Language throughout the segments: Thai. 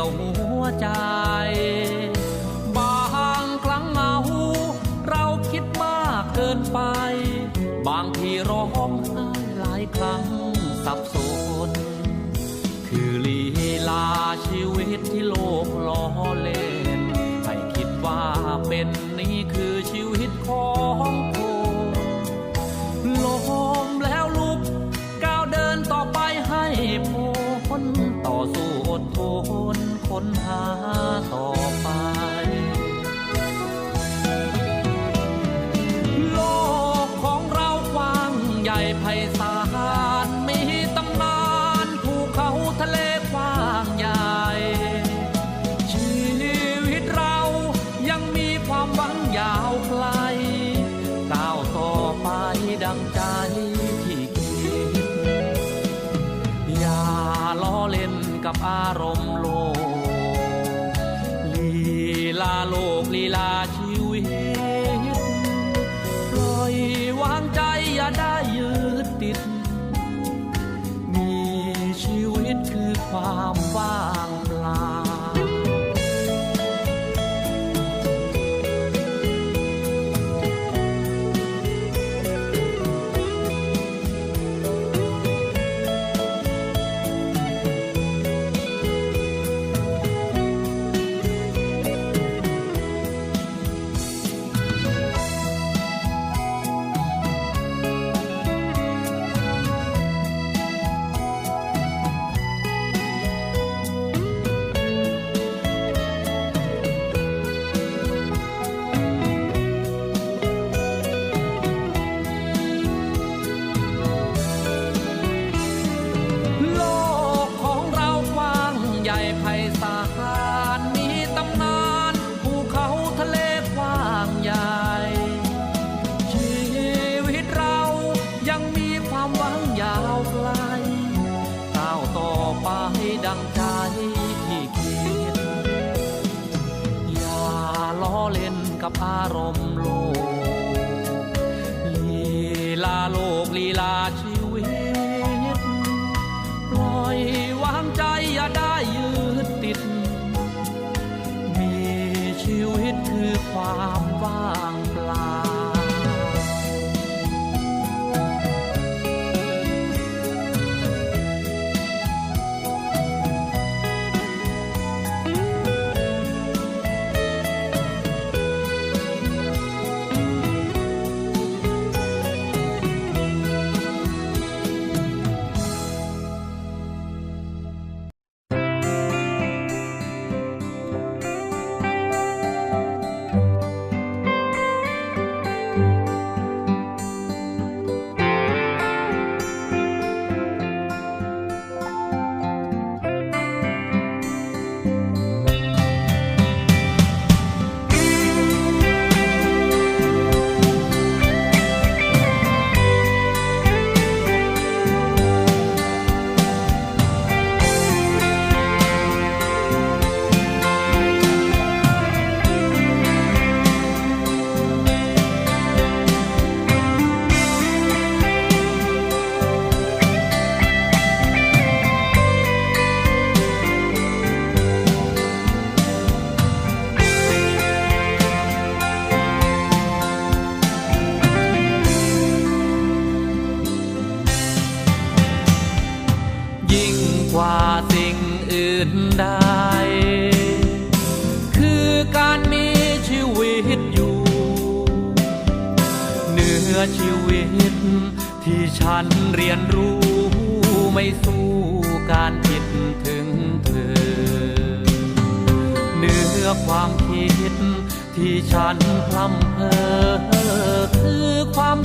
ยวหัวใจ บางครั้งเมา เราคิดมากเกินไป ภัยสาามฟ้า กับอารมณ์โลกลีลาโลกลีลาชี ได้ คือการมีชีวิตอยู่เนื้อชีวิตที่ฉันเรียนรู้ไม่สู้การคิดถึงเธอเนื้อความคิดที่ฉันพลัำเพอคือความ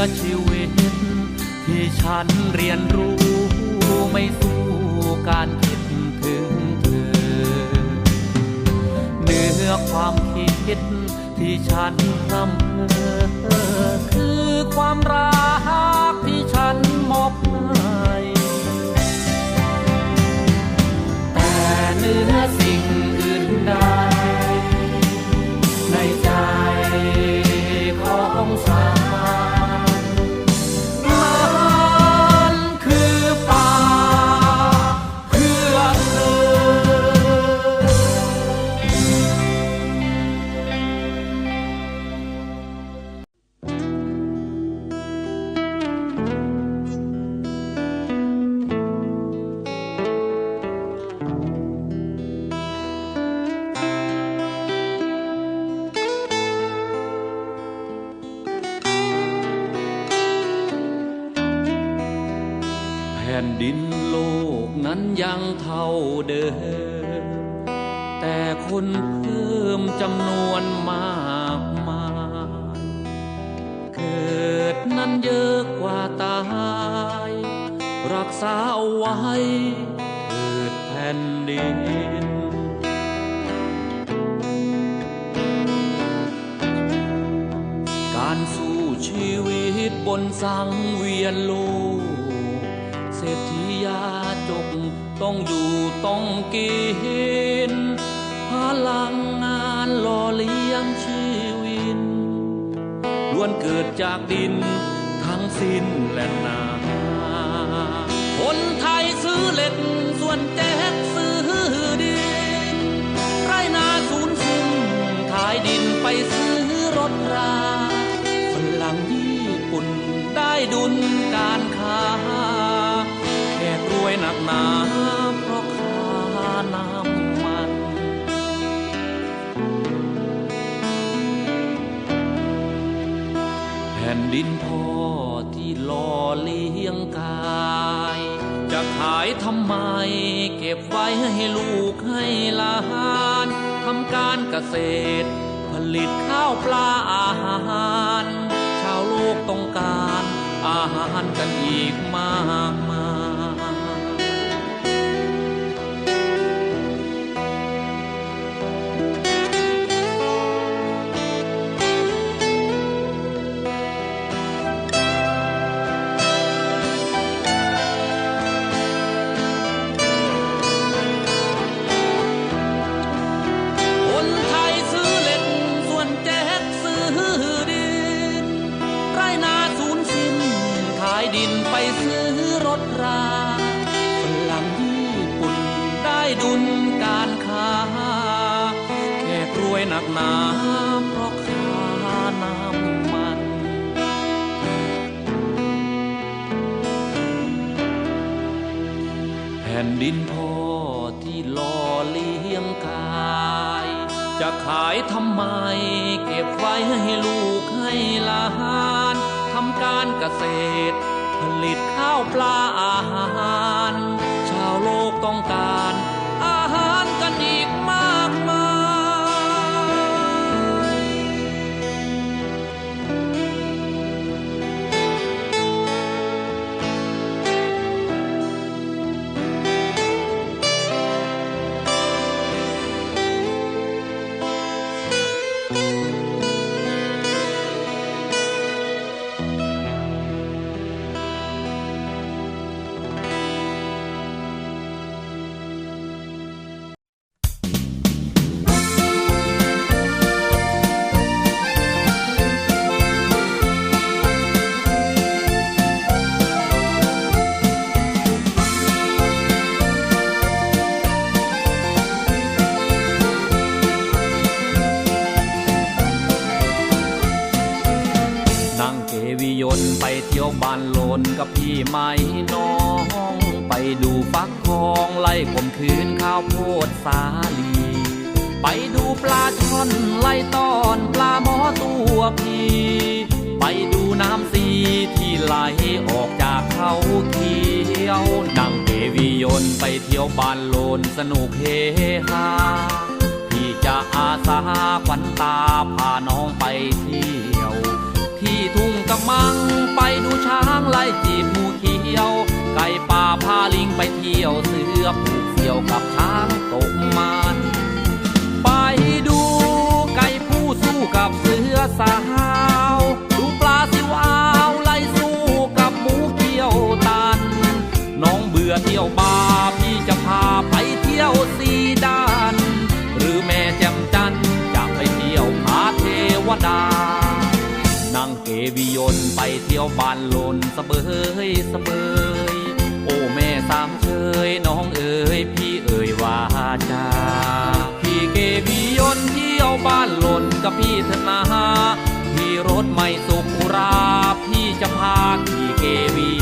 อชีวิต ที่ฉันเรียนรู้ไม่สู้การคิดถึงเธอเนื้อความคิดที่ฉันทำเพื่อคือความรักที่ฉันมอบให้แต่เนื้อสิ่งอื่นใด ดินโลกนั้นยังเท่าเดิม แต่คนเพิ่มจำนวนมากมายเกิดนั้นเยอะกว่าตาย รักษาเอาไว้เถิดแผ่นดินการสู้ชีวิตบนสังเวียนโลก เศรษฐียาจกต้องอยู่ต้องกินพลังงานหล่อเลี้ยงชีวิตล้วนเกิดจากดินทั้งสิ้นและนาคนไทยซื้อเหล็กส่วนแจ นาเพราะค่าน้ำมัน แผ่นดินพ่อที่หล่อเลี้ยงกาย จะขายทำไม เก็บไว้ให้ลูกให้หลานทำการเกษตร ผลิตข้าวปลาอาหาร ชาวโลกต้องการอาหารกันอีกมาก หนักหนาเพราะค่าน้ำมัน แผ่นดินพ่อที่หล่อเลี้ยงกาย จะขายทำไม เก็บไว้ให้ลูกให้หลานทำการเกษตร ผลิตข้าวปลาอาหาร ชาวโลกต้องการ ไปเที่ยวบ้านโลนสนุกเฮฮาพี่จะอาสาขวัญตาพาน้องไปเที่ยว ที่ทุ่งกำมังไปดูช้างไล่จีบหูเขียว ไก่ป่าพาลิงไปเที่ยวเสือผูกเสี่ยวกับช้างตกมันไปดูไก่ผู้สู้กับเสือสาวดู เที่ยวบาพี่จะพาไปเที่ยวสีด้าน หรือแม่แจ่มจันจะไปเที่ยวผาเทวดานั่งเกวิยนไปเที่ยวบ้านลนสะเบยสะเบยโอ้แม่สามเชยน้องเอ๋ยพี่เอ๋ยว่าจาพี่เกวิยนเที่ยวบ้านลนกับพี่เถอะนาพี่รถไม่สุขราพี่จะพาพี่เกวิ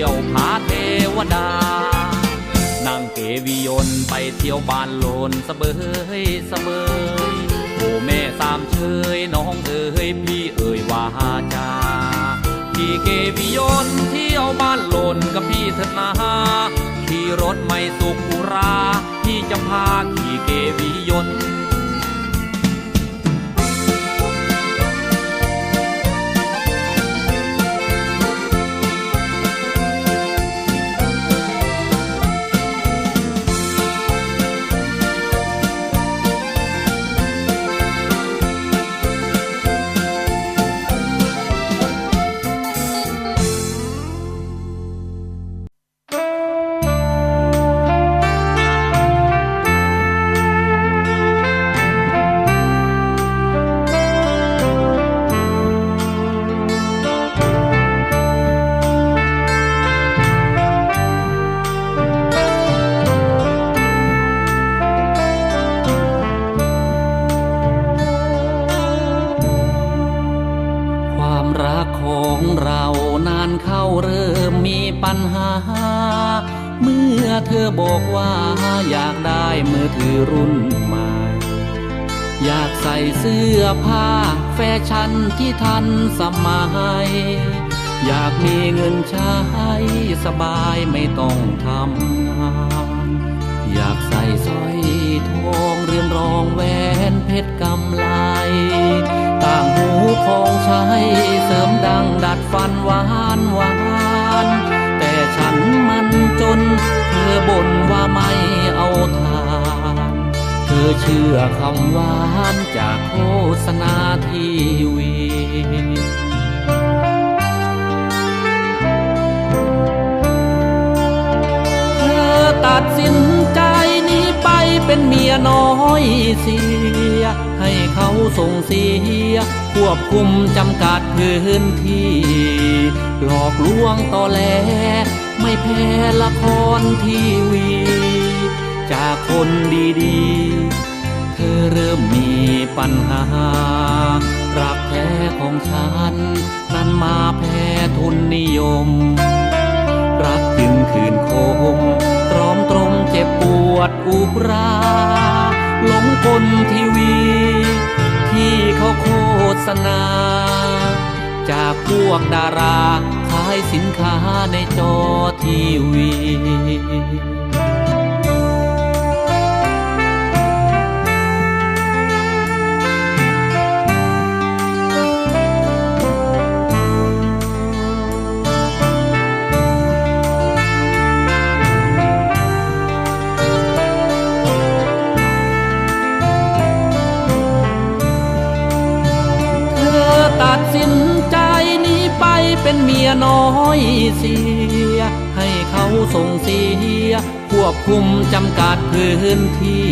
ที่ยวผาเทวดานั่งเกวิยนไปเที่ยวบ้านโลนสะเบยสะเบยโอ้แม่สามเชยน้องเอ๋ยพี่เอ๋ยวาจาพี่เกวิยนเที่ยวบ้านโลนกับพี่เถอะนาขี่รถไม่สุขุรา พี่จะพาขี่เกวิยน เธอบอกว่าอยากได้มือถือรุ่นใหม่ อยากใส่เสื้อผ้าแฟชั่นที่ทันสมัย อยากมีเงินใช้สบายไม่ต้องทำงานอยากใส่สร้อยทองเรือนรองแหวนเพชรกำไลต่างหูของใช้เสริมดังดัดฟันหว อเชื่อคำหวานจากโฆษณาทีวีเธอตัดสินใจหนี้ไปเป็นเมียน้อยเสีย ให้เขาส่งเสีย ควบคุมจำกัดพื้นที่ หลอกลวงต่อแล ไม่แพ้ละครทีวี จากคนดีๆ เธอเริ่มมีปัญหา รักแท้ของฉัน นั้นมาแพ้ทุนนิยม รักจึงคืนคมตรอมตรมเจ็บปวดอุราหลงกลทีวี ที่เขาโฆษณา จากพวกดาราขายสินค้าในจอทีวี เป็นเมียน้อยเสีย ให้เขาส่งเสีย ควบคุมจำกัดพื้นที่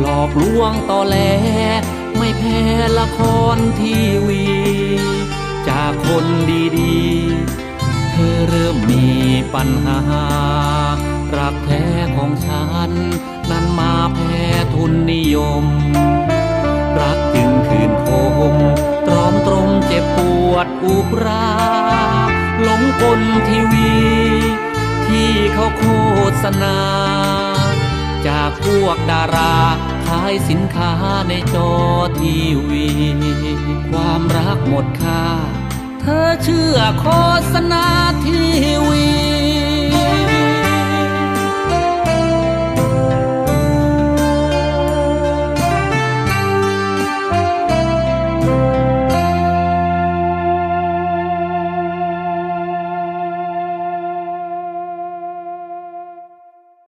หลอกลวงต่อแลไม่แพ้ละครทีวี จากคนดีๆ เธอเริ่มมีปัญหา รักแท้ของฉัน นั้นมาแพ้ทุนนิยม รักจึงคืนคมตรอมตรมเจ็บปวดอุราหลงกลทีวี ที่เขาโฆษณา จากพวกดาราขายสินค้าในจอทีวี ความรักหมดค่า เธอเชื่อโฆษณาทีวี